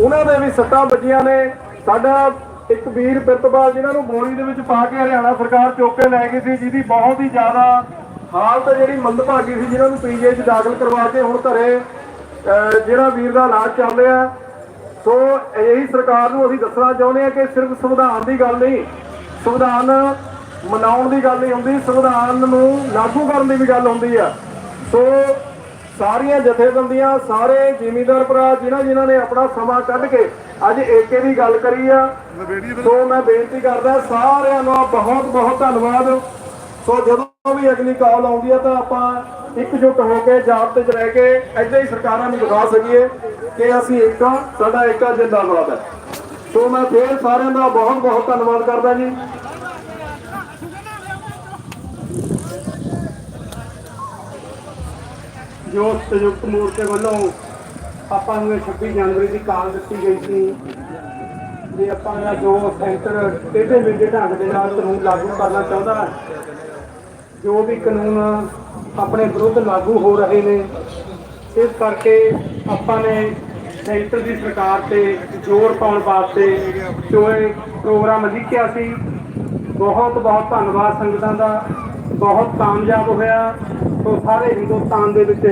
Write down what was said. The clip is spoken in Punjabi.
ਉਹਨਾਂ ਦੇ ਵੀ ਸੱਟਾਂ ਵੱਜੀਆਂ ਨੇ। ਸਾਡਾ ਇੱਕ ਵੀਰ ਪ੍ਰਿਤਪਾਲ ਜਿਨ੍ਹਾਂ ਨੂੰ ਗੋਲੀ ਦੇ ਵਿੱਚ ਪਾ ਕੇ ਹਰਿਆਣਾ ਸਰਕਾਰ ਚੁੱਕ ਕੇ ਲੈ ਗਈ ਸੀ, ਜਿਹਦੀ ਬਹੁਤ ਹੀ ਜ਼ਿਆਦਾ ਹਾਲਤ ਜਿਹੜੀ ਮੰਦਭਾਗੀ ਸੀ, ਜਿਨ੍ਹਾਂ ਨੂੰ ਪੀਜੀ 'ਚ ਦਾਖਲ ਕਰਵਾ ਕੇ ਹੁਣ ਘਰੇ ਜਿਹੜਾ ਵੀਰ ਦਾ ਇਲਾਜ ਚੱਲ ਰਿਹਾ। ਸੋ ਇਹੀ ਸਰਕਾਰ ਨੂੰ ਅਸੀਂ ਦੱਸਣਾ ਚਾਹੁੰਦੇ ਹਾਂ ਕਿ ਸਿਰਫ ਸੰਵਿਧਾਨ ਦੀ ਗੱਲ ਨਹੀਂ, ਸੰਵਿਧਾਨ ਮਨਾਉਣ ਦੀ ਗੱਲ ਨਹੀਂ ਹੁੰਦੀ, ਸੰਵਿਧਾਨ ਨੂੰ ਲਾਗੂ ਕਰਨ ਦੀ ਵੀ ਗੱਲ ਹੁੰਦੀ ਆ। ਸੋ ਸਾਰੀਆਂ ਜਥੇਬੰਦੀਆਂ ਸਾਰੇ ਜ਼ਿਮੀਂਦਾਰ ਭਰਾ ਜਿਨ੍ਹਾਂ ਜਿਨ੍ਹਾਂ ਨੇ ਆਪਣਾ ਸਮਾਂ ਕੱਢ ਕੇ ਅੱਜ ਏਕੇ ਦੀ ਗੱਲ ਕਰੀ ਆ। ਸੋ ਮੈਂ ਬੇਨਤੀ ਕਰਦਾ ਸਾਰਿਆਂ ਨੂੰ ਬਹੁਤ ਬਹੁਤ ਧੰਨਵਾਦ। ਸੋ ਜਦੋਂ ਵੀ ਅਗਲੀ ਕਾਲ ਆਉਂਦੀ ਆ ਤਾਂ ਆਪਾਂ ਇਕਜੁੱਟ ਹੋ ਕੇ ਜਾਬਤੇ 'ਚ ਰਹਿ ਕੇ ਐਦਾਂ ਹੀ ਸਰਕਾਰਾਂ ਨੂੰ ਦਿਖਾ ਸਕੀਏ ਕਿ ਅਸੀਂ ਏਕਾ ਸਾਡਾ ਏਕਾ ਜਿੰਦਾਬਾਦ ਹੈ। ਸੋ ਮੈਂ ਫੇਰ ਸਾਰਿਆਂ ਦਾ ਬਹੁਤ ਬਹੁਤ ਧੰਨਵਾਦ ਕਰਦਾ ਜੀ। ਜੋ ਸੰਯੁਕਤ ਮੋਰਚੇ ਵੱਲੋਂ ਆਪਾਂ ਨੂੰ ਇਹ 26 ਜਨਵਰੀ ਦੀ ਕਾਲ ਦਿੱਤੀ ਗਈ ਸੀ ਵੀ ਆਪਾਂ ਦਾ ਜੋ ਸੈਂਟਰ ਟੇਢੇ ਮੇਢੇ ਢੰਗ ਦੇ ਨਾਲ ਕਾਨੂੰਨ ਲਾਗੂ ਕਰਨਾ ਚਾਹੁੰਦਾ ਹੈ। ਜੋ ਵੀ ਕਾਨੂੰਨ ਆਪਣੇ ਵਿਰੁੱਧ ਲਾਗੂ ਹੋ ਰਹੇ ਨੇ, ਇਸ ਕਰਕੇ ਆਪਾਂ ਨੇ ਸੈਂਟਰ ਦੀ ਸਰਕਾਰ ਤੇ ਜ਼ੋਰ ਪਾਉਣ ਵਾਸਤੇ ਜੋ ਇਹ ਪ੍ਰੋਗਰਾਮ ਲਿਖਿਆ ਸੀ, ਬਹੁਤ ਬਹੁਤ ਧੰਨਵਾਦ ਸੰਗਤਾਂ ਦਾ, ਬਹੁਤ ਕਾਮਯਾਬ ਹੋਇਆ। ਸੋ ਸਾਰੇ ਹਿੰਦੁਸਤਾਨ ਦੇ ਵਿੱਚ